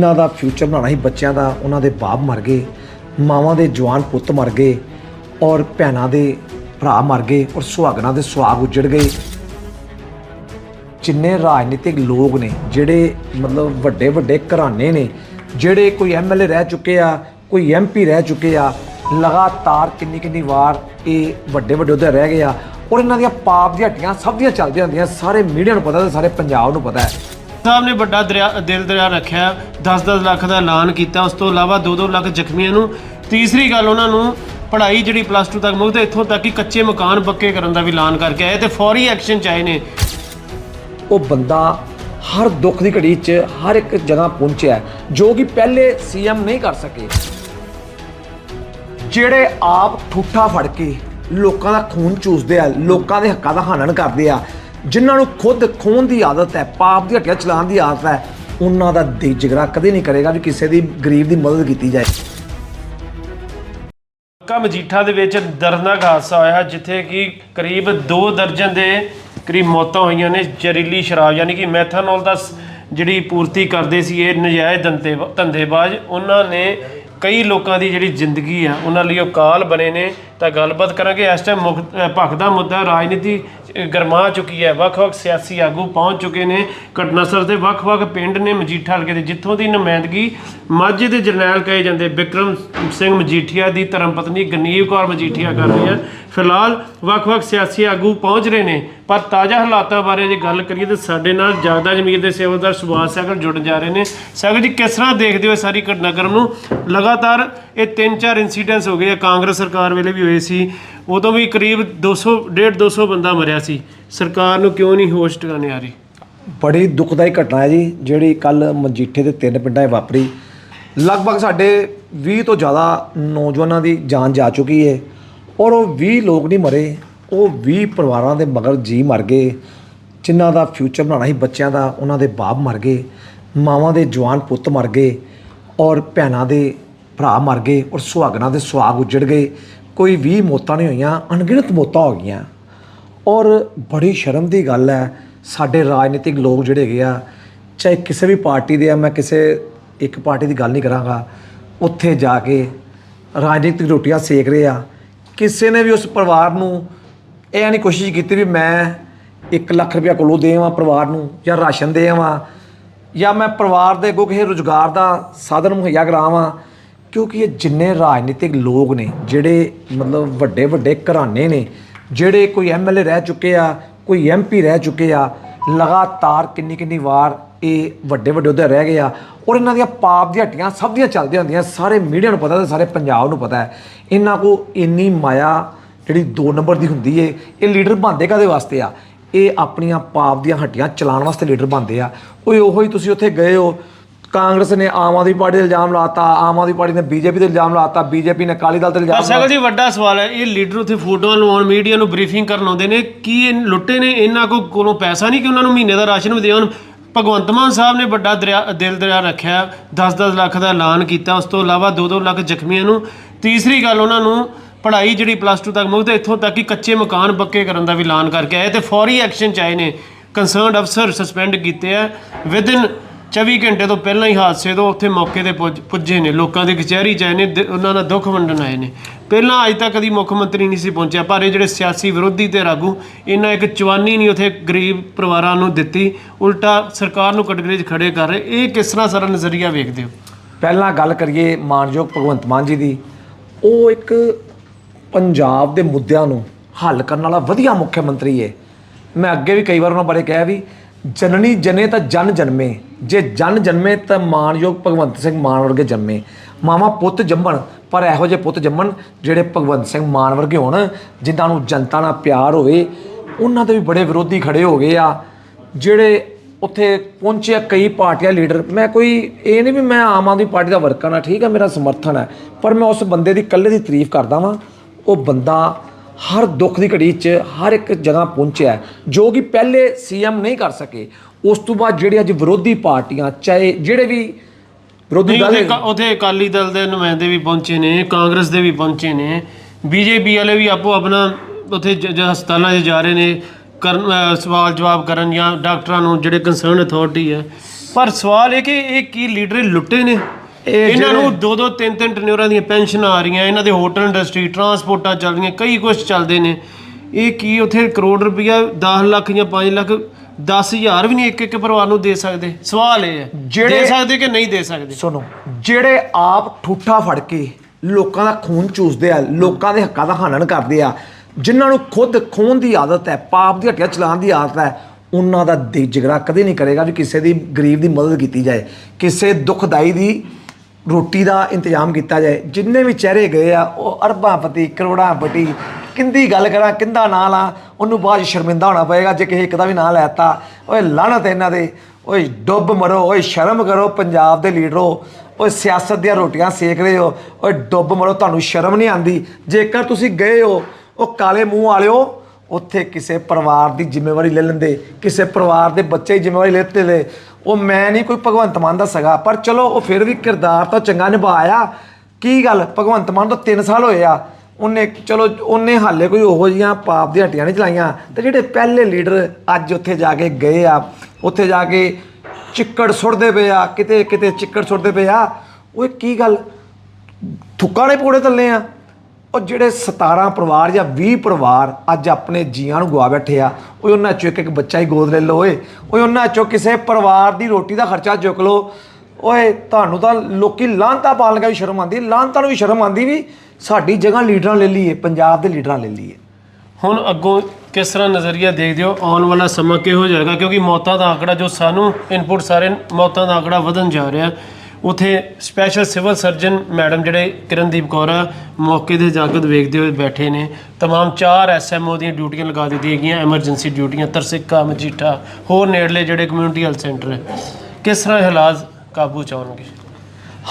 ਇਹਨਾਂ ਦਾ ਫਿਊਚਰ ਬਣਾਉਣਾ ਸੀ, ਬੱਚਿਆਂ ਦਾ ਉਹਨਾਂ ਦੇ ਬਾਪ ਮਰ ਗਏ, ਮਾਵਾਂ ਦੇ ਜਵਾਨ ਪੁੱਤ ਮਰ ਗਏ ਔਰ ਭੈਣਾਂ ਦੇ ਭਰਾ ਮਰ ਗਏ ਔਰ ਸੁਹਾਗਣਾ ਦੇ ਸੁਹਾਗ ਉਜੜ ਗਏ। ਜਿੰਨੇ ਰਾਜਨੀਤਿਕ ਲੋਕ ਨੇ, ਜਿਹੜੇ ਮਤਲਬ ਵੱਡੇ ਵੱਡੇ ਘਰਾਣੇ ਨੇ, ਜਿਹੜੇ ਕੋਈ ਐਮਐਲਏ ਰਹਿ ਚੁੱਕੇ ਆ, ਕੋਈ ਐਮਪੀ ਰਹਿ ਚੁੱਕੇ ਆ, ਲਗਾਤਾਰ ਕਿੰਨੀ ਕਿੰਨੀ ਵਾਰ ਇਹ ਵੱਡੇ ਵੱਡੇ ਉਹਦੇ ਰਹਿ ਗਏ ਆ ਔਰ ਇਹਨਾਂ ਦੀਆਂ ਪਾਪ ਦੀਆਂ ਹੱਟੀਆਂ ਸਭ ਦੀਆਂ ਚੱਲਦੀਆਂ ਹੁੰਦੀਆਂ, ਸਾਰੇ ਮੀਡੀਆ ਨੂੰ ਪਤਾ ਤੇ ਸਾਰੇ ਪੰਜਾਬ ਨੂੰ ਪਤਾ ਹੈ। ਸਾਹਿਬ ਨੇ ਵੱਡਾ ਦਰਿਆ, ਦਿਲ ਦਰਿਆ ਰੱਖਿਆ 10-10 ਲੱਖ ਦਾ ਐਲਾਨ ਕੀਤਾ। ਉਸ ਤੋਂ ਇਲਾਵਾ 2-2 ਲੱਖ ਜ਼ਖਮੀਆਂ ਨੂੰ। ਤੀਸਰੀ ਗੱਲ ਉਹਨਾਂ ਨੂੰ, ਪੜ੍ਹਾਈ ਜਿਹੜੀ ਪਲੱਸ 2 ਤੱਕ ਮੁਕਤ ਇੱਥੋਂ ਤੱਕ ਕਿ ਕੱਚੇ ਮਕਾਨ ਪੱਕੇ ਕਰਨ ਦਾ ਵੀ ਐਲਾਨ ਕਰਕੇ ਆਏ ਤੇ ਫੌਰੀ ਐਕਸ਼ਨ ਚਾਹੇ ਨੇ। ਉਹ ਬੰਦਾ ਹਰ ਦੁੱਖ ਦੀ ਘੜੀ 'ਚ ਹਰ ਇੱਕ ਜਗ੍ਹਾ ਪਹੁੰਚਿਆ ਜੋ ਕਿ ਪਹਿਲੇ ਸੀਐਮ ਨਹੀਂ ਕਰ ਸਕੇ। ਜਿਹੜੇ ਆਪ ਠੂਠਾ ਫੜ ਕੇ ਲੋਕਾਂ ਦਾ ਖੂਨ ਚੂਸਦੇ ਆ, ਲੋਕਾਂ ਦੇ ਹੱਕਾਂ ਦਾ ਹਾਨਣ ਕਰਦੇ ਆ ਜਿਨ੍ਹਾਂ ਨੂੰ ਖੁਦ ਖੋਣ ਦੀ ਆਦਤ ਹੈ, ਪਾਪ ਦੀ ਹੱਟੀਆਂ ਚਲਾਉਣ ਦੀ ਆਦਤ ਹੈ, ਉਹਨਾਂ ਦਾ ਦਿਲ ਜਿਗਰਾ ਕਦੇ ਨਹੀਂ ਕਰੇਗਾ ਵੀ ਕਿਸੇ ਦੀ ਗਰੀਬ ਦੀ ਮਦਦ ਕੀਤੀ ਜਾਏ। ਕਾ ਮਜੀਠਾ ਦੇ ਵਿੱਚ ਦਰਦਨਾਕ ਹਾਦਸਾ ਹੋਇਆ, ਜਿੱਥੇ ਕਿ ਕਰੀਬ 2 ਦਰਜਨ ਦੇ ਕਰੀਬ ਮੌਤਾਂ ਹੋਈਆਂ ਨੇ ਜ਼ਹਿਰੀਲੀ ਸ਼ਰਾਬ, ਯਾਨੀ ਕਿ ਮੈਥਾਨੋਲ ਦਾ ਸ- ਜਿਹੜੀ ਪੂਰਤੀ ਕਰਦੇ ਸੀ, ਇਹ ਨਜਾਇਜ਼ ਧੰਦੇ ਧੰਦੇਬਾਜ਼, ਉਹਨਾਂ ਨੇ ਕਈ ਲੋਕਾਂ ਦੀ ਜਿਹੜੀ ਜ਼ਿੰਦਗੀ ਆ, ਉਹਨਾਂ ਲਈ ਉਹ ਕਾਲ ਬਣੇ ਨੇ। ਤਾਂ ਗੱਲਬਾਤ ਕਰਾਂਗੇ। ਇਸ ਟਾਈਮ ਮੁੱਖ ਅ, ਭਖ ਦਾ ਮੁੱਦਾ ਰਾਜਨੀਤੀ ਗਰਮਾ ਚੁੱਕੀ ਹੈ। ਵੱਖ-ਵੱਖ ਸਿਆਸੀ ਆਗੂ ਪਹੁੰਚ ਚੁੱਕੇ ਨੇ। ਘਟਨਾਸਥਲ ਦੇ ਵੱਖ-ਵੱਖ ਪਿੰਡ ਨੇ ਮਜੀਠਾ ਹਲਕੇ ਦੇ ਜਿੱਥੋਂ ਦੀ ਨੁਮਾਇੰਦਗੀ ਮਾਝੇ ਦੇ ਜਰਨੈਲ ਕਹੇ ਜਾਂਦੇ ਵਿਕਰਮ ਸਿੰਘ ਮਜੀਠੀਆ ਦੀ ਧਰਮ ਪਤਨੀ ਗਨੀਵ ਕੌਰ ਮਜੀਠੀਆ ਕਰ ਰਹੀ ਹੈ। ਫਿਲਹਾਲ ਵੱਖ-ਵੱਖ ਸਿਆਸੀ ਆਗੂ ਪਹੁੰਚ ਰਹੇ ਨੇ ਪਰ ਤਾਜ਼ਾ ਹਾਲਾਤਾਂ ਬਾਰੇ ਜੇ ਗੱਲ ਕਰੀਏ ਤਾਂ ਸਾਡੇ ਨਾਲ ਜਾਗਦਾ ਜਮੀਰ ਦੇ ਸੇਵਾਦਾਰ ਸੁਭਾਸ਼ ਸਾਗਰ ਜੁੜ ਜਾ ਰਹੇ ਨੇ। ਸਾਗਰ ਜੀ ਕਿਸ ਤਰ੍ਹਾਂ ਦੇਖਦੇ ਹੋ ਸਾਰੀ ਘਟਨਾਕ੍ਰਮ ਨੂੰ? ਲਗਾਤਾਰ ਇਹ ਤਿੰਨ ਚਾਰ ਇਨਸੀਡੈਂਟਸ ਹੋ ਗਏ ਆ ਕਾਂਗਰਸ ਸਰਕਾਰ ਵੇਲੇ ਵੀ ਹੋਏ ਸੀ, ਉਦੋਂ ਵੀ ਕਰੀਬ 200 150 200 ਬੰਦਾ ਮਰਿਆ ਸੀ। ਸਰਕਾਰ ਨੂੰ ਕਿਉਂ ਨਹੀਂ ਹੋਸ਼ ਟਿਕਾਣੇ ਆ ਰਹੀ? ਬੜੀ ਦੁਖਦਾਈ ਘਟਨਾ ਹੈ ਜੀ, ਜਿਹੜੀ ਕੱਲ ਮਜੀਠੇ ਦੇ ਤਿੰਨ ਪਿੰਡਾਂ 'ਚ ਵਾਪਰੀ। ਲਗਭਗ ਸਾਡੇ 20 ਤੋਂ ਜ਼ਿਆਦਾ ਨੌਜਵਾਨਾਂ ਦੀ ਜਾਨ ਜਾ ਚੁੱਕੀ ਹੈ ਔਰ ਉਹ 20 ਲੋਕ ਨਹੀਂ ਮਰੇ, ਉਹ 20 ਪਰਿਵਾਰਾਂ ਦੇ ਮਗਰ ਜੀ ਮਰ ਗਏ। ਜਿਨ੍ਹਾਂ ਦਾ ਫਿਊਚਰ ਬਣਾਉਣਾ ਸੀ, ਬੱਚਿਆਂ ਦਾ, ਉਹਨਾਂ ਦੇ ਬਾਪ ਮਰ ਗਏ। ਮਾਵਾਂ ਦੇ ਜਵਾਨ ਪੁੱਤ ਮਰ ਗਏ। ਔਰ ਭੈਣਾਂ ਦੇ ਭਰਾ ਮਰ ਗਏ। ਔਰ ਸੁਹਾਗਣਾ ਦੇ ਸੁਹਾਗ ਉਜੜ ਗਏ। ਕੋਈ 20 ਮੌਤਾਂ ਨਹੀਂ ਹੋਈਆਂ, ਅਣਗਿਣਤ ਮੌਤਾਂ ਹੋ ਗਈਆਂ। ਔਰ ਬੜੀ ਸ਼ਰਮ ਦੀ ਗੱਲ ਹੈ, ਸਾਡੇ ਰਾਜਨੀਤਿਕ ਲੋਕ ਜਿਹੜੇ ਹੈਗੇ ਆ, ਚਾਹੇ ਕਿਸੇ ਵੀ ਪਾਰਟੀ ਦੇ ਆ, ਮੈਂ ਕਿਸੇ ਇੱਕ ਪਾਰਟੀ ਦੀ ਗੱਲ ਨਹੀਂ ਕਰਾਂਗਾ, ਉੱਥੇ ਜਾ ਕੇ ਰਾਜਨੀਤਿਕ ਰੋਟੀਆਂ ਸੇਕ ਰਹੇ ਆ। ਕਿਸੇ ਨੇ ਵੀ ਉਸ ਪਰਿਵਾਰ ਨੂੰ ਇਹ ਨਹੀਂ ਕੋਸ਼ਿਸ਼ ਕੀਤੀ ਵੀ ਮੈਂ 1 ਲੱਖ ਰੁਪਇਆ ਕੋਲੋਂ ਦੇਵਾਂ ਪਰਿਵਾਰ ਨੂੰ, ਜਾਂ ਰਾਸ਼ਨ ਦੇਵਾਂ, ਜਾਂ ਮੈਂ ਪਰਿਵਾਰ ਦੇ ਅੱਗੋਂ ਕਿਸੇ ਰੁਜ਼ਗਾਰ ਦਾ ਸਾਧਨ ਮੁਹੱਈਆ ਕਰਾਵਾਂ। ਕਿਉਂਕਿ ਇਹ ਜਿੰਨੇ ਰਾਜਨੀਤਿਕ ਲੋਕ ਨੇ, ਜਿਹੜੇ ਮਤਲਬ ਵੱਡੇ ਵੱਡੇ ਘਰਾਣੇ ਨੇ, ਜਿਹੜੇ ਕੋਈ ਐਮਐਲਏ ਰਹਿ ਚੁੱਕੇ ਆ, ਕੋਈ ਐਮਪੀ ਰਹਿ ਚੁੱਕੇ ਆ, ਲਗਾਤਾਰ ਕਿੰਨੀ ਕਿੰਨੀ ਵਾਰ ਇਹ ਵੱਡੇ ਵੱਡੇ ਉਹਦੇ ਰਹਿ ਗਏ ਆ, ਔਰ ਇਹਨਾਂ ਦੀਆਂ ਪਾਪ ਦੀਆਂ ਹੱਟੀਆਂ ਸਭ ਦੀਆਂ ਚੱਲਦੀਆਂ ਹੁੰਦੀਆਂ, ਸਾਰੇ ਮੀਡੀਆ ਨੂੰ ਪਤਾ ਤੇ ਸਾਰੇ ਪੰਜਾਬ ਨੂੰ ਪਤਾ ਹੈ। ਇਹਨਾਂ ਕੋ ਇੰਨੀ ਮਾਇਆ ਜਿਹੜੀ 2 ਨੰਬਰ ਦੀ ਹੁੰਦੀ ਏ, ਇਹ ਲੀਡਰ ਬਣਦੇ ਕਾਦੇ ਵਾਸਤੇ ਆ? ਇਹ ਆਪਣੀਆਂ ਪਾਪ ਦੀਆਂ ਹੱਟੀਆਂ ਚਲਾਉਣ ਵਾਸਤੇ ਲੀਡਰ ਬਣਦੇ ਆ। ਕੋਈ ਉਹੋ ਹੀ ਤੁਸੀਂ ਉੱਥੇ ਗਏ ਹੋ ਕਾਂਗਰਸ ਨੇ ਆਮ ਆਦਮੀ ਪਾਰਟੀ ਤੇ ਇਲਜ਼ਾਮ ਲਾਤਾ ਆਮ ਆਦਮੀ ਪਾਰਟੀ ਨੇ ਬੀਜੇਪੀ ਤੇ ਇਲਜ਼ਾਮ ਲਾਤਾ ਬੀਜੇਪੀ ਨੇ ਅਕਾਲੀ ਦਲ ਤੇ ਇਲਜ਼ਾਮ ਸਾਗਰ ਜੀ ਵੱਡਾ ਸਵਾਲ ਹੈ ਇਹ ਲੀਡਰ ਉੱਥੇ ਫੋਟੋਆਂ ਲਵਾਉਣ ਮੀਡੀਆ ਨੂੰ ਬਰੀਫਿੰਗ ਕਰਨ ਆਉਂਦੇ ਨੇ ਕੀ ਇਹ ਲੁੱਟੇ ਨੇ? ਇਹਨਾਂ ਕੋ ਕੋਲੋਂ ਪੈਸਾ ਨਹੀਂ ਕਿ ਉਹਨਾਂ ਨੂੰ ਮਹੀਨੇ ਦਾ ਰਾਸ਼ਨ ਵੀ ਦੇਣ? ਭਗਵੰਤ ਮਾਨ ਸਾਹਿਬ ਨੇ ਵੱਡਾ ਦਰਿਆ ਦਿਲ ਦਰਿਆ ਰੱਖਿਆ 10-10 ਲੱਖ ਦਾ ਐਲਾਨ ਕੀਤਾ ਉਸ ਤੋਂ ਇਲਾਵਾ 2-2 ਲੱਖ ਜ਼ਖਮੀਆਂ ਨੂੰ। ਤੀਸਰੀ ਗੱਲ ਉਹਨਾਂ ਨੂੰ ਪੜ੍ਹਾਈ ਜਿਹੜੀ ਪਲੱਸ 2 ਤੱਕ ਮੁਕਤ ਇੱਥੋਂ ਤੱਕ ਕਿ ਕੱਚੇ ਮਕਾਨ ਪੱਕੇ ਕਰਨ ਦਾ ਵੀ ਐਲਾਨ ਕਰਕੇ ਆਏ ਤੇ ਫੌਰੀ ਐਕਸ਼ਨ ਚਾਹੇ ਨੇ। ਕੰਸਰਨਡ ਅਫਸਰ ਸਸਪੈਂਡ ਕੀਤੇ ਆ। ਵਿਦਿਨ 24 ਘੰਟੇ ਤੋਂ ਪਹਿਲਾਂ ਹੀ ਹਾਦਸੇ ਤੋਂ ਉੱਥੇ ਮੌਕੇ ਤੇ ਪੁੱਜ- ਪੁੱਜੇ ਨੇ। ਲੋਕਾਂ ਦੇ ਕਚਹਿਰੀ ਚ ਆਏ ਨੇ ਦ- ਉਹਨਾਂ ਦਾ ਦੁੱਖ ਵੰਡਣ ਆਏ ਨੇ। ਪਹਿਲਾਂ ਅੱਜ ਤੱਕ ਕਦੀ ਮੁੱਖ ਮੰਤਰੀ ਨਹੀਂ ਸੀ ਪਹੁੰਚਿਆ, ਪਰ ਇਹ ਜਿਹੜੇ ਸਿਆਸੀ ਵਿਰੋਧੀ ਤੇ ਰਾਗੂ, ਇਹਨਾਂ ਇੱਕ ਚਵਾਨੀ ਨਹੀਂ ਉੱਥੇ ਗਰੀਬ ਪਰਿਵਾਰਾਂ ਨੂੰ ਦਿੱਤੀ। ਉਲਟਾ ਸਰਕਾਰ ਨੂੰ ਕਟਗਰੀ 'ਚ ਖੜੇ ਕਰ ਰਹੇ। ਇਹ ਕਿਸ ਤਰ੍ਹਾਂ ਸਾਰਾ ਨਜ਼ਰੀਆ ਵੇਖਦੇ ਹੋ? ਪਹਿਲਾਂ ਗੱਲ ਕਰੀਏ ਮਾਨਯੋਗ ਭਗਵੰਤ ਮਾਨ ਜੀ ਦੀ। ਉਹ ਇੱਕ ਪੰਜਾਬ ਦੇ ਮੁੱਦਿਆਂ ਨੂੰ ਹੱਲ ਕਰਨ ਵਾਲਾ ਵਧੀਆ ਮੁੱਖ ਮੰਤਰੀ ਹੈ ਮੈਂ ਅੱਗੇ ਵੀ ਕਈ ਵਾਰ ਉਹਨਾਂ ਬਾਰੇ ਕਿਹਾ ਵੀ ਜਨਨੀ ਜਨੇ ਤਾਂ ਜਨ ਜਨਮੇ। ਜੇ ਜਨ ਜਨਮੇ ਤਾਂ ਮਾਨਯੋਗ ਭਗਵੰਤ ਸਿੰਘ ਮਾਨ ਵਰਗੇ ਜੰਮੇ। ਮਾਵਾ ਪੁੱਤ ਜੰਮਣ, ਪਰ ਇਹੋ ਜਿਹੇ ਪੁੱਤ ਜੰਮਣ ਜਿਹੜੇ ਭਗਵੰਤ ਸਿੰਘ ਮਾਨ ਵਰਗੇ ਹੋਣ, ਜਿਨ੍ਹਾਂ ਨੂੰ ਜਨਤਾ ਨਾਲ ਪਿਆਰ ਹੋਵੇ, ਉਹਨਾਂ ਦੇ ਵੀ ਬੜੇ ਵਿਰੋਧੀ ਖੜੇ ਹੋ ਗਏ ਆ। ਜਿਹੜੇ ਉੱਥੇ ਪਹੁੰਚੇ ਆ ਕਈ ਪਾਰਟੀਆਂ ਲੀਡਰ। ਮੈਂ ਕੋਈ, ਇਹ ਨਹੀਂ ਵੀ ਮੈਂ ਆਮ ਆਦਮੀ ਪਾਰਟੀ ਦਾ ਵਰਕਰ ਆ ਠੀਕ ਆ, ਮੇਰਾ ਸਮਰਥਨ ਹੈ। ਪਰ ਮੈਂ ਉਸ ਬੰਦੇ ਦੀ ਇਕੱਲੇ ਦੀ ਤਾਰੀਫ ਕਰਦਾ ਵਾਂ। ਉਹ ਬੰਦਾ ਹਰ ਦੁੱਖ ਦੀ ਘੜੀ 'ਚ ਹਰ ਇੱਕ ਜਗ੍ਹਾ ਪਹੁੰਚਿਆ ਜੋ ਕਿ ਪਹਿਲੇ ਸੀਐਮ ਨਹੀਂ ਕਰ ਸਕੇ। ਉਸ ਤੋਂ ਬਾਅਦ ਜਿਹੜੇ ਅੱਜ ਵਿਰੋਧੀ ਪਾਰਟੀਆਂ ਚਾਹੇ ਜਿਹੜੇ ਵੀ ਵਿਰੋਧੀ ਦਲ ਉੱਥੇ ਅਕਾਲੀ ਦਲ ਦੇ ਨੁਮਾਇੰਦੇ ਵੀ ਪਹੁੰਚੇ ਨੇ ਕਾਂਗਰਸ ਦੇ ਵੀ ਪਹੁੰਚੇ ਨੇ ਬੀਜੇਪੀ ਵਾਲੇ ਵੀ ਆਪੋ ਆਪਣਾ ਉੱਥੇ ਹਸਪਤਾਲਾਂ 'ਚ ਜਾ ਰਹੇ ਨੇ ਕਰਨ ਸਵਾਲ ਜਵਾਬ ਕਰਨ ਜਾਂ ਡਾਕਟਰਾਂ ਨੂੰ ਜਿਹੜੇ ਕੰਸਰਨ ਅਥਾਰਟੀ ਹੈ। ਪਰ ਸਵਾਲ ਇਹ ਕਿ ਇਹ ਕੀ ਲੀਡਰ ਲੁੱਟੇ ਨੇ? ਇਹਨਾਂ ਨੂੰ ਦੋ ਦੋ ਤਿੰਨ ਤਿੰਨ ਟਨਿਓਰਾਂ ਦੀਆਂ ਪੈਨਸ਼ਨ ਆ ਰਹੀਆਂ ਇਹਨਾਂ ਦੇ ਹੋਟਲ ਇੰਡਸਟਰੀ ਟਰਾਂਸਪੋਰਟਾਂ ਚੱਲ ਰਹੀਆਂ ਕਈ ਕੁਝ ਚੱਲਦੇ ਨੇ। ਇਹ ਕੀ ਉਥੇ ਕਰੋੜ ਰੁਪਇਆ 10 ਲੱਖ ਜਾਂ 5 ਲੱਖ 10000 ਵੀ ਨਹੀਂ ਇੱਕ ਇੱਕ ਪਰਿਵਾਰ ਨੂੰ ਦੇ ਸਕਦੇ? ਸਵਾਲ ਇਹ ਹੈ ਜਿਹੜੇ- ਦੇ ਸਕਦੇ ਕਿ ਨਹੀਂ ਦੇ ਸਕਦੇ? ਸੁਣੋ ਜਿਹੜੇ ਆਪ ਠੂਠਾ ਫੜ ਕੇ ਲੋਕਾਂ ਦਾ ਖੂਨ ਚੂਸਦੇ ਆ ਲੋਕਾਂ ਦੇ ਹੱਕਾਂ ਦਾ ਹਨਨ ਕਰਦੇ ਆ ਜਿਨ੍ਹਾਂ ਨੂੰ ਖੁਦ ਖੂਨ ਦੀ ਆਦਤ ਹੈ ਪਾਪ ਦੀ ਹੱਟੀਆਂ ਚਲਾਉਣ ਦੀ ਆਦਤ ਹੈ ਉਹਨਾਂ ਦਾ ਦਿਲ ਜਿਗਰਾ ਕਦੇ ਨਹੀਂ ਕਰੇਗਾ ਵੀ ਕਿਸੇ ਦੀ ਗਰੀਬ ਦੀ ਮਦਦ ਕੀਤੀ ਜਾਏ ਕਿਸੇ ਦੁਖਦਾਈ ਦੀ ਰੋਟੀ ਦਾ ਇੰਤਜ਼ਾਮ ਕੀਤਾ ਜਾਏ। ਜਿੰਨੇ ਵੀ ਚਿਹਰੇ ਗਏ ਆ, ਉਹ ਅਰਬਾਂਪਤੀ ਕਰੋੜਾਂਪਤੀ ਕਿੰਦੀ ਗੱਲ ਕਰਾਂ, ਕਿੰਦਾ ਨਾਂ ਲਾ, ਉਹਨੂੰ ਬਾਅਦ 'ਚ ਸ਼ਰਮਿੰਦਾ ਹੋਣਾ ਪਏਗਾ ਜੇ ਕਿਸੇ ਇੱਕ ਦਾ ਵੀ ਨਾਂ ਲੈਤਾ। ਓਏ ਲਾਹਨਤ ਹੈ ਇਹਨਾਂ ਦੇ। ਓਏ ਡੁੱਬ ਮਰੋ, ਓਏ ਸ਼ਰਮ ਕਰੋ, ਪੰਜਾਬ ਦੇ ਲੀਡਰੋ। ਓਏ ਸਿਆਸਤ ਦੀਆਂ ਰੋਟੀਆਂ ਸੇਕ ਰਹੇ ਹੋ। ਓਏ ਡੁੱਬ ਮਰੋ, ਤੁਹਾਨੂੰ ਸ਼ਰਮ ਨਹੀਂ ਆਂਦੀ। ਜੇਕਰ ਤੁਸੀਂ ਗਏ ਹੋ, ਉਹ ਕਾਲੇ ਮੂੰਹ ਵਾਲਿਓ, ਉੱਥੇ ਕਿਸੇ ਪਰਿਵਾਰ ਦੀ ਜ਼ਿੰਮੇਵਾਰੀ ਲੈ ਲੈਂਦੇ। ਕਿਸੇ ਪਰਿਵਾਰ ਦੇ ਬੱਚੇ ਦੀ ਜ਼ਿੰਮੇਵਾਰੀ ਲੈ ਲੈਂਦੇ। ਉਹ ਮੈਂ ਨਹੀਂ ਕੋਈ ਭਗਵੰਤ ਮਾਨ ਦਾ ਸਗਾ, ਪਰ ਚਲੋ ਉਹ ਫਿਰ ਵੀ ਕਿਰਦਾਰ ਤਾਂ ਚੰਗਾ ਨਿਭਾਇਆ। ਕੀ ਗੱਲ? ਭਗਵੰਤ ਮਾਨ ਤੋਂ 3 ਸਾਲ ਹੋਏ ਆ। ਉਹਨੇ ਚਲੋ ਉਹਨੇ ਹਾਲੇ ਕੋਈ ਉਹੋ ਜੀਆਂ ਪਾਪ ਦੀਆਂ ਹੱਟੀਆਂ ਨਹੀਂ ਚਲਾਈਆਂ। ਤੇ ਜਿਹੜੇ ਪਹਿਲੇ ਲੀਡਰ ਅੱਜ ਉੱਥੇ ਜਾ ਕੇ ਗਏ ਆ, ਉੱਥੇ ਜਾ ਕੇ ਚਿੱਕੜ ਸੁੱਟਦੇ ਪਏ ਆ ਕਿਤੇ ਕਿਤੇ ਚਿੱਕੜ ਸੁੱਟਦੇ ਪਏ ਆ ਓਏ ਕੀ ਗੱਲ? ਥੁੱਕਾਂ ਵਾਲੇ ਪੋੜੇ ਥੱਲੇ ਆ। ਉਹ ਜਿਹੜੇ 17 ਪਰਿਵਾਰ ਜਾਂ 20 ਪਰਿਵਾਰ ਅੱਜ ਆਪਣੇ ਜੀਆਂ ਨੂੰ ਗਵਾ ਬੈਠੇ ਆ, ਓਏ ਉਹਨਾਂ ਚੋਂ ਇੱਕ ਇੱਕ ਬੱਚਾ ਹੀ ਗੋਦ ਲੈ ਲਓ ਓਏ। ਓਏ ਉਹਨਾਂ ਚੋਂ ਕਿਸੇ ਪਰਿਵਾਰ ਦੀ ਰੋਟੀ ਦਾ ਖਰਚਾ ਚੁੱਕ ਲਓ। ਓਏ, ਤੁਹਾਨੂੰ ਤਾਂ ਲੋਕੀ ਲਾਂਤਾ ਪਾਲਣ ਦਾ ਵੀ ਸ਼ਰਮ ਆਉਂਦੀ, ਲਾਂਤਾ ਨੂੰ ਵੀ ਸ਼ਰਮ ਆਉਂਦੀ ਵੀ ਸਾਡੀ ਜਗ੍ਹਾ ਲੀਡਰਾਂ ਲੈ ਲਈਏ, ਪੰਜਾਬ ਦੇ ਲੀਡਰਾਂ ਲੈ ਲਈਏ। ਹੁਣ ਅੱਗੋਂ ਕਿਸ ਤਰ੍ਹਾਂ ਨਜ਼ਰੀਆ ਦੇਖਦੇ ਹੋ? ਆਉਣ ਵਾਲਾ ਸਮਾਂ ਕਿਹੋ ਜਾਏਗਾ ਕਿਉਂਕਿ ਮੌਤਾਂ ਦਾ ਆંકੜਾ ਜੋ ਸਾਨੂੰ ਇਨਪੁਟ ਸਾਰੇ ਮੌਤਾਂ ਦਾ ਆંકੜਾ ਵਧਣ ਜਾ ਰਿਹਾ। ਉਥੇ ਸਪੈਸ਼ਲ ਸਿਵਲ ਸਰਜਨ ਮੈਡਮ ਜਿਹੜੇ ਕਿਰਨਦੀਪ ਕੌਰ ਆ, ਮੌਕੇ ਦੇ ਜਾਗਤ ਵੇਖਦੇ ਹੋਏ ਬੈਠੇ ਨੇ। ਤਮਾਮ ਚਾਰ ਐਸਐਮਓ ਦੀਆਂ ਡਿਊਟੀਆਂ ਲਗਾ ਦਿੱਤੀਆਂ ਗਈਆਂ ਐਮਰਜੈਂਸੀ ਡਿਊਟੀਆਂ ਤਰਸਿੱਕਾ ਮਜੀਠਾ ਹੋਰ ਨੇੜਲੇ ਜਿਹੜੇ ਕਮਿਊਨਿਟੀ ਹੈਲਥ ਸੈਂਟਰ ਹੈ। ਕਿਸ ਤਰ੍ਹਾਂ ਇਹ ਹਾਲਾਤ ਕਾਬੂ ਚ ਆਉਣਗੇ?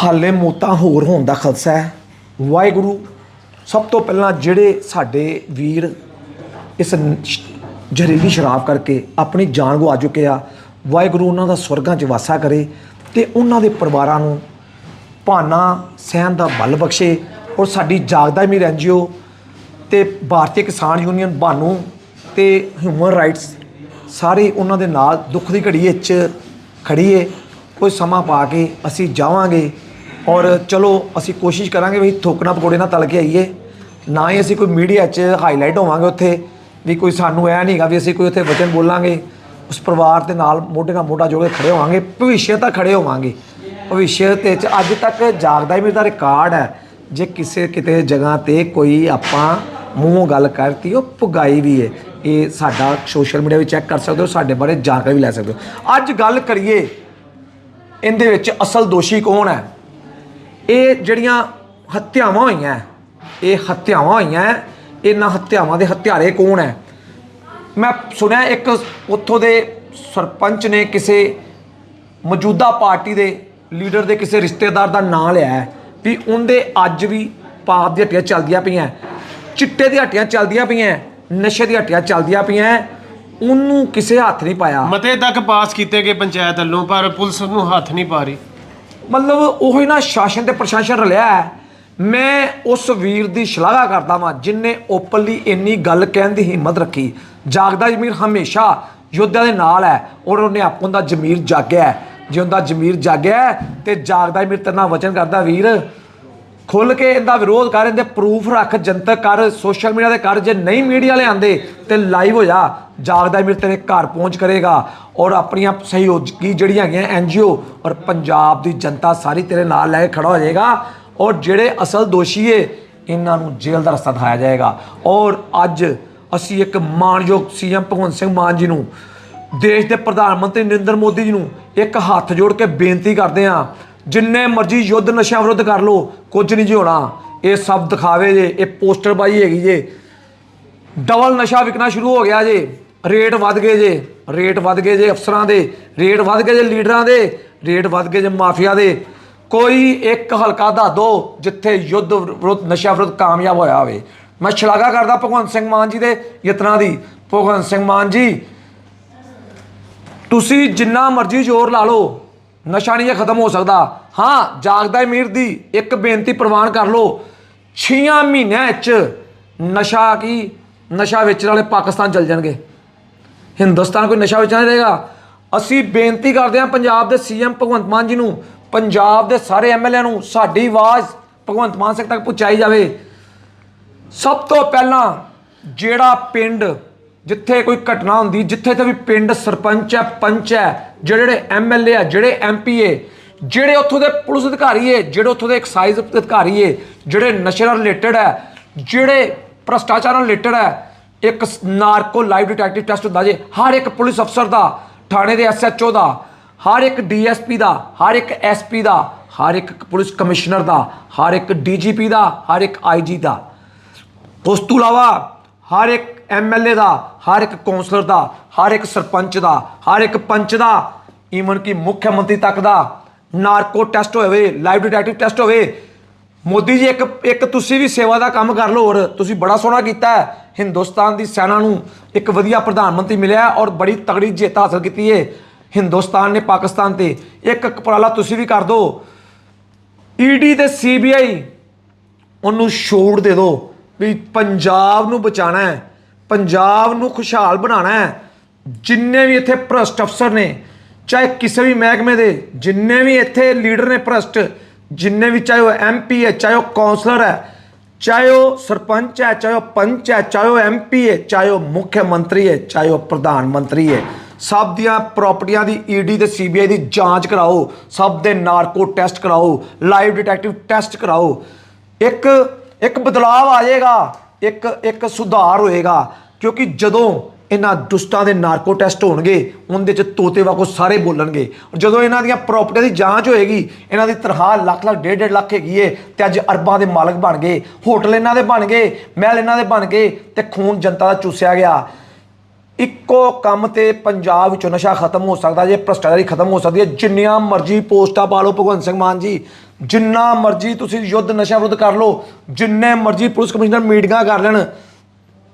ਹਾਲੇ ਮੌਤਾਂ ਹੋਰ ਹੋਣ ਦਾ ਖਦਸ਼ਾ ਹੈ। ਵਾਹਿਗੁਰੂ ਸਭ ਤੋਂ ਪਹਿਲਾਂ ਜਿਹੜੇ ਸਾਡੇ ਵੀਰ ਇਸ ਨ- ਜ਼ਹਿਰੀਲੀ ਸ਼ਰਾਬ ਕਰਕੇ ਆਪਣੀ ਜਾਨ ਗਵਾ ਚੁੱਕੇ ਆ ਵਾਹਿਗੁਰੂ ਉਹਨਾਂ ਦਾ ਸਵਰਗਾਂ 'ਚ ਵਾਸਾ ਕਰੇ। ਤੇ ਉਹਨਾਂ ਦੇ ਪਰਿਵਾਰਾਂ ਨੂੰ ਭਾਨਾ ਸਹਿਣ ਦਾ ਬਲ ਬਖਸ਼ੇ ਔਰ ਸਾਡੀ ਜਾਗਦਾ ਮੀਰ ਐਨਜੀਓ ਤੇ ਭਾਰਤੀ ਕਿਸਾਨ ਯੂਨੀਅਨ ਬਾਨੂ ਤੇ ਹਿਊਮਨ ਰਾਈਟਸ ਸਾਰੇ ਉਹਨਾਂ ਦੇ ਨਾਲ ਦੁੱਖ ਦੀ ਘੜੀ ਵਿੱਚ ਖੜੀਏ ਕੋਈ ਸਮਾਂ ਪਾ ਕੇ ਅਸੀਂ ਜਾਵਾਂਗੇ ਔਰ ਚਲੋ ਅਸੀਂ ਕੋਸ਼ਿਸ਼ ਕਰਾਂਗੇ ਵੀ ਥੋਕਣਾ ਪਕੌੜੇ ਨਾਲ ਤਲ ਕੇ ਆਈਏ, ਨਾ ਹੀ ਅਸੀਂ ਕੋਈ ਮੀਡੀਆ 'ਚ ਹਾਈਲਾਈਟ ਹੋਵਾਂਗੇ ਉੱਥੇ ਵੀ ਕੋਈ ਸਾਨੂੰ ਐ ਨਹੀਂਗਾ ਵੀ ਅਸੀਂ ਕੋਈ ਉੱਥੇ ਵਚਨ ਬੋਲਾਂਗੇ। ਉਸ ਪਰਿਵਾਰ ਦੇ ਨਾਲ ਮੋਢੇ ਨਾਲ ਮੋਢਾ ਜੋੜ ਕੇ ਖੜੇ ਹੋਵਾਂਗੇ ਭਵਿੱਖ ਤਾਂ ਖੜੇ ਹੋਵਾਂਗੇ। ਭਵਿੱਖ ਤੇ ਚ ਅੱਜ ਤੱਕ ਜਾਗਦਾ ਹੀ ਮੇਰਾ ਰਿਕਾਰਡ ਹੈ। ਜੇ ਕਿਸੇ ਕਿਤੇ ਜਗ੍ਹਾ ਤੇ ਕੋਈ ਆਪਾਂ ਮੂੰਹੋਂ ਗੱਲ ਕਰਤੀ, ਉਹ ਪੁਗਾਈ ਵੀ ਹੈ। ਇਹ ਸਾਡਾ ਸੋਸ਼ਲ ਮੀਡੀਆ ਵੀ ਚੈੱਕ ਕਰ ਸਕਦੇ ਹੋ, ਸਾਡੇ ਬਾਰੇ ਜਾਣਕਾਰੀ ਵੀ ਲੈ ਸਕਦੇ ਹੋ। ਅੱਜ ਗੱਲ ਕਰੀਏ, ਇਹਦੇ ਵਿੱਚ ਅਸਲ ਦੋਸ਼ੀ ਕੌਣ ਹੈ? ਇਹ ਜਿਹੜੀਆਂ ਹੱਤਿਆਵਾਂ ਹੋਈਆਂ, ਇਹ ਹੱਤਿਆਵਾਂ ਹੋਈਆਂ, ਇਹਨਾਂ ਹੱਤਿਆਵਾਂ ਦੇ ਹੱਤਿਆਰੇ ਕੌਣ ਹੈ? ਮੈਂ ਸੁਣਿਆ ਇੱਕ ਉੱਥੋਂ ਦੇ ਸਰਪੰਚ ਨੇ ਕਿਸੇ ਮੌਜੂਦਾ ਪਾਰਟੀ ਦੇ ਲੀਡਰ ਦੇ ਕਿਸੇ ਰਿਸ਼ਤੇਦਾਰ ਦਾ ਨਾਂ ਲਿਆ ਹੈ ਵੀ ਉਹਦੇ ਅੱਜ ਵੀ ਪਾਪ ਦੀਆਂ ਹੱਟੀਆਂ ਚੱਲਦੀਆਂ ਪਈਆਂ ਚਿੱਟੇ ਦੀਆਂ ਹੱਟੀਆਂ ਚੱਲਦੀਆਂ ਪਈਆਂ ਨਸ਼ੇ ਦੀਆਂ ਹੱਟੀਆਂ ਚੱਲਦੀਆਂ ਪਈਆਂ ਉਹਨੂੰ ਕਿਸੇ ਹੱਥ ਨਹੀਂ ਪਾਇਆ। ਮਤੇ ਤੱਕ ਪਾਸ ਕੀਤੇ ਗਏ ਪੰਚਾਇਤ ਵੱਲੋਂ ਪਰ ਪੁਲਿਸ ਨੂੰ ਹੱਥ ਨਹੀਂ ਪਾ ਰਹੀ। ਮਤਲਬ ਉਹੀ ਨਾ ਸ਼ਾਸਨ ਤੇ ਪ੍ਰਸ਼ਾਸਨ ਰਲਿਆ ਹੈ ਮੈਂ ਉਸ ਵੀਰ ਦੀ ਸ਼ਲਾਘਾ ਕਰਦਾ ਵਾਂ ਜਿਨੇ ਓਪਨਲੀ ਇੰਨੀ ਗੱਲ ਕਹਿਣ ਦੀ ਹਿੰਮਤ ਰੱਖੀ। ਜਾਗਦਾ ਜ਼ਮੀਰ ਹਮੇਸ਼ਾ ਯੋਧਿਆਂ ਦੇ ਨਾਲ ਹੈ ਔਰ ਉਹਨੇ ਆਪੋਂ ਦਾ ਜ਼ਮੀਰ ਜਾਗਿਆ ਹੈ। ਜੇ ਉਹਦਾ ਜ਼ਮੀਰ ਜਾਗਿਆ ਹੈ ਤੇ ਜਾਗਦਾ ਜ਼ਮੀਰ ਤੇਰੇ ਨਾਲ ਵਚਨ ਕਰਦਾ, ਵੀਰ ਖੁੱਲ ਕੇ ਇਹਦਾ ਵਿਰੋਧ ਕਰ, ਇਹਦੇ ਪ੍ਰੂਫ ਰੱਖ, ਜਨਤਕ ਕਰ ਸੋਸ਼ਲ ਮੀਡੀਆ ਤੇ ਕਰ, ਜੇ ਨਹੀਂ ਮੀਡੀਆ ਵਾਲੇ ਆਂਦੇ ਤੇ ਲਾਈਵ ਹੋ ਜਾ। ਜਾਗਦਾ ਵੀਰ ਤੇਰੇ ਘਰ ਪਹੁੰਚ ਕਰੇਗਾ ਔਰ ਆਪਣੀਆਂ ਸਹਿਯੋਗੀ ਜਿਹੜੀਆਂ ਹੈਗੀਆਂ ਐਨਜੀਓ ਔਰ ਪੰਜਾਬ ਦੀ ਜਨਤਾ ਸਾਰੀ ਤੇਰੇ ਨਾਲ ਲੈ ਕੇ ਖੜਾ ਹੋ ਜਾਏਗਾ। ਔਰ ਜਿਹੜੇ ਅਸਲ ਦੋਸ਼ੀ ਏ, ਇਹਨਾਂ ਨੂੰ ਜੇਲ੍ਹ ਦਾ ਰਸਤਾ ਦਿਖਾਇਆ ਜਾਏਗਾ। ਔਰ ਅੱਜ ਅਸੀਂ ਇੱਕ ਮਾਣਯੋਗ ਸੀਐਮ ਭਗਵੰਤ ਸਿੰਘ ਮਾਨ ਜੀ ਨੂੰ, ਦੇਸ਼ ਦੇ ਪ੍ਰਧਾਨ ਮੰਤਰੀ ਨਰਿੰਦਰ ਮੋਦੀ ਜੀ ਨੂੰ ਇੱਕ ਹੱਥ ਜੋੜ ਕੇ ਬੇਨਤੀ ਕਰਦੇ ਹਾਂ, ਜਿੰਨੇ ਮਰਜ਼ੀ ਯੁੱਧ ਨਸ਼ਾ ਵਿਰੁੱਧ ਕਰ ਲੋ ਕੁਝ ਨਹੀਂ ਜੀ ਹੋਣਾ। ਇਹ ਸਭ ਦਿਖਾਵੇ ਜੇ, ਇਹ ਪੋਸਟਰ ਬਾਈ ਹੈਗੀ ਜੇ। ਡਬਲ ਨਸ਼ਾ ਵਿਕਣਾ ਸ਼ੁਰੂ ਹੋ ਗਿਆ ਜੇ, ਰੇਟ ਵੱਧ ਗਏ ਜੇ, ਰੇਟ ਵੱਧ ਗਏ ਜੇ ਅਫਸਰਾਂ ਦੇ, ਰੇਟ ਵੱਧ ਗਏ ਜੇ ਲੀਡਰਾਂ ਦੇ, ਰੇਟ ਵੱਧ ਗਏ ਜੇ ਮਾਫੀਆ ਦੇ। ਕੋਈ ਇੱਕ ਹਲਕਾ ਦੱਸ ਦੋ ਜਿੱਥੇ ਯੁੱਧ ਵਿਰੁੱਧ ਨਸ਼ਾ ਵਿਰੁੱਧ ਕਾਮਯਾਬ ਹੋਇਆ ਹੋਵੇ। ਮੈਂ ਸ਼ਲਾਘਾ ਕਰਦਾ ਭਗਵੰਤ ਸਿੰਘ ਮਾਨ ਜੀ ਦੇ ਯਤਨਾਂ ਦੀ। ਭਗਵੰਤ ਸਿੰਘ ਮਾਨ ਜੀ, ਤੁਸੀਂ ਜਿੰਨਾ ਮਰਜ਼ੀ ਜ਼ੋਰ ਲਾ ਲਓ, ਨਸ਼ਾ ਨਹੀਂ ਇਹ ਖਤਮ ਹੋ ਸਕਦਾ। ਹਾਂ, ਜਾਗਦਾ ਅਮੀਰ ਦੀ ਇੱਕ ਬੇਨਤੀ ਪ੍ਰਵਾਨ ਕਰ ਲਓ। 6 ਮਹੀਨਿਆਂ ਵਿੱਚ ਨਸ਼ਾ ਕੀ, ਨਸ਼ਾ ਵੇਚਣ ਵਾਲੇ ਪਾਕਿਸਤਾਨ ਚਲ ਜਾਣਗੇ। ਹਿੰਦੁਸਤਾਨ ਕੋਈ ਨਸ਼ਾ ਵੇਚਣਾ ਨਹੀਂ ਰਹੇਗਾ। ਅਸੀਂ ਬੇਨਤੀ ਕਰਦੇ ਹਾਂ ਪੰਜਾਬ ਦੇ ਸੀਐਮ ਭਗਵੰਤ ਮਾਨ ਜੀ ਨੂੰ ਪੰਜਾਬ ਦੇ ਸਾਰੇ ਐਮਐਲਏ ਨੂੰ ਸਾਡੀ ਆਵਾਜ਼ ਭਗਵੰਤ ਮਾਨ ਸਿੰਘ ਤੱਕ ਪਹੁੰਚਾਈ ਜਾਵੇ। ਸਭ ਤੋਂ ਪਹਿਲਾਂ ਜਿਹੜਾ ਪਿੰਡ ਜਿੱਥੇ ਕੋਈ ਘਟਨਾ ਹੁੰਦੀ, ਜਿੱਥੇ ਤੇ ਵੀ ਪਿੰਡ ਸਰਪੰਚ ਹੈ, ਪੰਚ ਹੈ, ਜਿਹੜੇ ਐਮਐਲਏ ਆ, ਜਿਹੜੇ ਐਮਪੀਏ ਜਿਹੜੇ ਉੱਥੋਂ ਦੇ ਪੁਲਿਸ ਅਧਿਕਾਰੀ ਏ, ਜਿਹੜੇ ਉੱਥੋਂ ਦੇ ਐਕਸਾਈਜ਼ ਅਧਿਕਾਰੀ ਏ, ਜਿਹੜੇ ਨਸ਼ੇ ਨਾਲ ਰਿਲੇਟਡ ਹੈ, ਜਿਹੜੇ ਭ੍ਰਸ਼ਟਾਚਾਰ ਨਾਲ ਰਿਲੇਟਡ ਹੈ, ਇੱਕ ਨਾਰਕੋ ਲਾਈਵ ਡਿਟੈਕਟਿਵ ਟੈਸਟ ਹੁੰਦਾ ਜੇ, ਹਰ ਇੱਕ ਪੁਲਿਸ ਅਫਸਰ ਦਾ, ਥਾਣੇ ਦੇ ਐਸਐਚਓ ਦਾ ਹਰ ਇੱਕ ਡੀਐਸਪੀ ਦਾ, ਹਰ ਇੱਕ ਐਸਪੀ ਦਾ, ਹਰ ਇੱਕ ਪੁਲਿਸ ਕਮਿਸ਼ਨਰ ਦਾ, ਹਰ ਇੱਕ ਡੀਜੀਪੀ ਦਾ, ਹਰ ਇੱਕ ਆਈਜੀ ਦਾ। ਉਸ ਤੋਂ ਇਲਾਵਾ ਹਰ ਇੱਕ ਐਮਐਲਏ ਦਾ, ਹਰ ਇੱਕ ਕੌਂਸਲਰ ਦਾ, ਹਰ ਇੱਕ ਸਰਪੰਚ ਦਾ, ਹਰ ਇੱਕ ਪੰਚ ਦਾ ਈਵਨ ਕਿ ਮੁੱਖ ਮੰਤਰੀ ਤੱਕ ਦਾ ਨਾਰਕੋ ਟੈਸਟ ਹੋਵੇ, ਲਾਈਵ ਡਿਟੈਕਟਿਵ ਟੈਸਟ ਹੋਵੇ। ਮੋਦੀ ਜੀ, ਇੱਕ ਇੱਕ ਤੁਸੀਂ ਵੀ ਸੇਵਾ ਦਾ ਕੰਮ ਕਰ ਲਓ ਔਰ ਤੁਸੀਂ ਬੜਾ ਸੋਹਣਾ ਕੀਤਾ ਹੈ। ਹਿੰਦੁਸਤਾਨ ਦੀ ਸੈਨਾ ਨੂੰ ਇੱਕ ਵਧੀਆ ਪ੍ਰਧਾਨ ਮੰਤਰੀ ਮਿਲਿਆ ਔਰ ਬੜੀ ਤਗੜੀ ਜਿੱਤ ਹਾਸਲ ਕੀਤੀ ਹੈ ਹਿੰਦੁਸਤਾਨ ਨੇ ਪਾਕਿਸਤਾਨ ਤੇ ਇੱਕ ਉਪਰਾਲਾ ਤੁਸੀਂ ਵੀ ਕਰ ਦਿਓ ਈਡੀ ਤੇ ਸੀਬੀਆਈ ਉਹਨੂੰ ਛੋੜ ਦੇ ਦਿਓ ਵੀ ਪੰਜਾਬ ਨੂੰ ਬਚਾਣਾ ਹੈ, ਪੰਜਾਬ ਨੂੰ ਖੁਸ਼ਹਾਲ ਬਣਾਉਣਾ ਹੈ। ਜਿੰਨੇ ਵੀ ਇੱਥੇ ਭ੍ਰਸ਼ਟ ਅਫਸਰ ਨੇ, ਚਾਹੇ ਕਿਸੇ ਵੀ ਮਹਿਕਮੇ ਦੇ, ਜਿੰਨੇ ਵੀ ਇੱਥੇ ਲੀਡਰ ਨੇ ਭ੍ਰਸ਼ਟ, ਜਿੰਨੇ ਵੀ ਚਾਹੇ ਉਹ ਐਮਪੀ ਹੈ, ਚਾਹੇ ਉਹ ਕਾਉਂਸਲਰ ਹੈ, ਚਾਹੇ ਉਹ ਸਰਪੰਚ ਹੈ, ਚਾਹੇ ਉਹ ਪੰਚ ਹੈ, ਚਾਹੇ ਉਹ ਐਮਪੀ ਹੈ, ਚਾਹੇ ਉਹ ਮੁੱਖ ਮੰਤਰੀ ਹੈ, ਚਾਹੇ ਉਹ ਪ੍ਰਧਾਨ ਮੰਤਰੀ ਹੈ। ਸਭ ਦੀਆਂ ਪ੍ਰਾਪਰਟੀਆਂ ਦੀ ਈਡੀ ਤੇ ਸੀਬੀਆਈ ਦੀ ਜਾਂਚ ਕਰਾਓ, ਸਭ ਦੇ ਨਾਰਕੋ ਟੈਸਟ ਕਰਾਓ ਲਾਈਵ ਡਿਟੈਕਟਿਵ ਟੈਸਟ ਕਰਾਓ। ਇੱਕ ਇੱਕ ਬਦਲਾਅ ਆ ਜਾਏਗਾ, ਇੱਕ ਇੱਕ ਸੁਧਾਰ ਹੋਏਗਾ, ਕਿਉਂਕਿ ਜਦੋਂ ਇਹਨਾਂ ਦੁਸ਼ਟਾਂ ਦੇ ਨਾਰਕੋ ਟੈਸਟ ਹੋਣਗੇ, ਉਹਦੇ ਚ ਤੋਤੇ ਵਾਂਗੂ ਸਾਰੇ ਬੋਲਣਗੇ। ਜਦੋਂ ਇਹਨਾਂ ਦੀਆਂ ਪ੍ਰਾਪਰਟੀਆਂ ਦੀ ਜਾਂਚ ਹੋਏਗੀ, ਇਹਨਾਂ ਦੀ ਤਨਖਾਹ ਲੱਖ ਲੱਖ, ਡੇਢ ਡੇਢ ਲੱਖ ਹੈਗੀ ਏ ਤੇ ਅੱਜ ਅਰਬਾਂ ਦੇ ਮਾਲਕ ਬਣ ਗਏ, ਹੋਟਲ ਇਹਨਾਂ ਦੇ ਬਣ ਗਏ, ਮਹਿਲ ਇਹਨਾਂ ਦੇ ਬਣ ਗਏ ਤੇ ਖੂਨ ਜਨਤਾ ਦਾ ਚੂਸਿਆ ਗਿਆ। ਇੱਕੋ ਕੰਮ ਤੇ ਪੰਜਾਬ ਵਿੱਚੋਂ ਨਸ਼ਾ ਖਤਮ ਹੋ ਸਕਦਾ, ਜੇ ਭ੍ਰਸ਼ਟਾਚਾਰੀ ਖਤਮ ਹੋ ਸਕਦੀ ਹੈ। ਜਿੰਨੀਆਂ ਮਰਜ਼ੀ ਪੋਸਟਾਂ ਪਾ ਲਓ ਭਗਵੰਤ ਸਿੰਘ ਮਾਨ ਜੀ। ਜਿੰਨਾ ਮਰਜ਼ੀ ਤੁਸੀਂ ਯੁੱਧ ਨਸ਼ਾ ਵਿਰੁੱਧ ਕਰ ਲਓ, ਜਿੰਨੇ ਮਰਜ਼ੀ ਪੁਲਿਸ ਕਮਿਸ਼ਨਰ ਮੀਟਿੰਗਾਂ ਕਰ ਲੈਣ,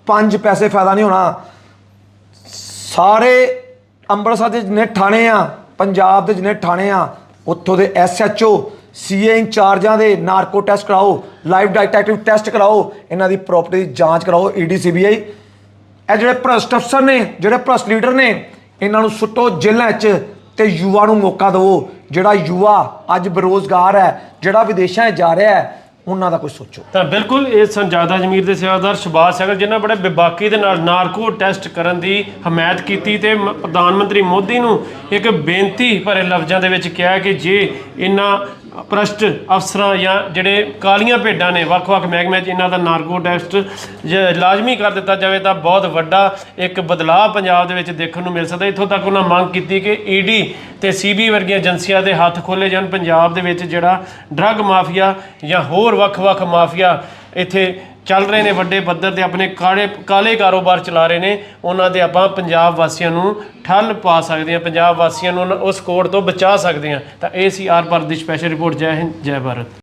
ਪੰਜ ਪੈਸੇ ਫਾਇਦਾ ਨਹੀਂ ਹੋਣਾ। ਸਾਰੇ ਅੰਮ੍ਰਿਤਸਰ ਦੇ ਜਿੰਨੇ ਥਾਣੇ ਆ, ਪੰਜਾਬ ਦੇ ਜਿੰਨੇ ਥਾਣੇ ਆ, ਉੱਥੋਂ ਦੇ ਐਸਐਚਓ ਸੀਏ ਇੰਚਾਰਜਾਂ ਦੇ ਨਾਰਕੋ ਟੈਸਟ ਕਰਾਓ, ਲਾਈਵ ਡਾਇਟੈਕਟਿਵ ਟੈਸਟ ਕਰਾਓ, ਇਹਨਾਂ ਦੀ ਪ੍ਰਾਪਰਟੀ ਦੀ ਜਾਂਚ ਕਰਾਓ ਈਡੀ ਸੀਬੀਆਈ ਇਹ ਜਿਹੜੇ ਭ੍ਰਸ਼ਟ ਅਫਸਰ ਨੇ, ਜਿਹੜੇ ਭ੍ਰਸ਼ਟ ਲੀਡਰ ਨੇ, ਇਹਨਾਂ ਨੂੰ ਸੁੱਟੋ ਜੇਲ੍ਹਾਂ 'ਚ ਤੇ ਯੁਵਾ ਨੂੰ ਮੌਕਾ ਦਿਓ। ਜਿਹੜਾ ਯੁਵਾ ਅੱਜ ਬੇਰੋਜ਼ਗਾਰ ਹੈ, ਜਿਹੜਾ ਵਿਦੇਸ਼ਾਂ 'ਚ ਜਾ ਰਿਹਾ ਹੈ, ਉਹਨਾਂ ਦਾ ਕੁਝ ਸੋਚੋ। ਤਾਂ ਬਿਲਕੁਲ ਇਹ ਸੰਜਾਦਾ ਜ਼ਿਆਦਾ ਜ਼ਮੀਰ ਦੇ ਸੇਵਾਦਾਰ ਸੁਭਾਸ਼ ਸੈਗਲ, ਜਿਨ੍ਹਾਂ ਬੜੇ ਬੇਬਾਕੀ ਦੇ ਨਾਲ ਨਾਰਕੋ ਟੈਸਟ ਕਰਨ ਦੀ ਹਮਾਇਤ ਕੀਤੀ ਤੇ ਮ- ਪ੍ਰਧਾਨ ਮੰਤਰੀ ਮੋਦੀ ਨੂੰ ਇੱਕ ਬੇਨਤੀ ਭਰੇ ਲਫ਼ਜ਼ਾਂ ਦੇ ਵਿੱਚ ਕਿਹਾ ਕਿ ਜੇ ਇਹਨਾਂ ਭ੍ਰਸ਼ਟ ਅਫਸਰਾਂ ਜਾਂ ਜਿਹੜੇ ਕਾਲੀਆਂ ਭੇਡਾਂ ਨੇ, ਵੱਖ-ਵੱਖ ਮਹਿਕਮਿਆਂ 'ਚ ਇਹਨਾਂ ਦਾ ਨਾਰਕੋ ਟੈਸਟ ਜੇ ਲਾਜ਼ਮੀ ਕਰ ਦਿੱਤਾ ਜਾਵੇ ਤਾਂ ਬਹੁਤ ਵੱਡਾ ਇੱਕ ਬਦਲਾਅ ਪੰਜਾਬ ਦੇ ਵਿੱਚ ਦੇਖਣ ਨੂੰ ਮਿਲ ਸਕਦਾ। ਇੱਥੋਂ ਤੱਕ ਉਹਨਾਂ ਮੰਗ ਕੀਤੀ ਕਿ ਈਡੀ ਤੇ ਸੀਬੀ ਵਰਗੀਆਂ ਏਜੰਸੀਆਂ ਦੇ ਹੱਥ ਖੋਲੇ ਜਾਣ। ਪੰਜਾਬ ਦੇ ਵਿੱਚ ਜਿਹੜਾ ਡਰੱਗ ਮਾਫੀਆ ਜਾਂ ਹੋਰ ਵੱਖ-ਵੱਖ ਮਾਫੀਆ ਇੱਥੇ ਚੱਲ ਰਹੇ ਨੇ ਵੱਡੇ ਪੱਧਰ ਤੇ, ਆਪਣੇ ਕਾਲੇ ਕਾਲੇ ਕਾਰੋਬਾਰ ਚਲਾ ਰਹੇ ਨੇ। ਉਹਨਾਂ ਦੇ ਆਪਾਂ ਪੰਜਾਬ ਵਾਸੀਆਂ ਨੂੰ ਠੱਲ ਪਾ ਸਕਦੇ ਹਾਂ, ਪੰਜਾਬ ਵਾਸੀਆਂ ਨੂੰ ਉਸ ਕੋੜ ਤੋਂ ਬਚਾ ਸਕਦੇ ਹਾਂ। ਤਾਂ ਇਹ ਸੀ ਆਰ ਭਾਰਤ ਦੀ ਸਪੈਸ਼ਲ ਰਿਪੋਰਟ ਜੈ ਹਿੰਦ, ਜੈ ਭਾਰਤ।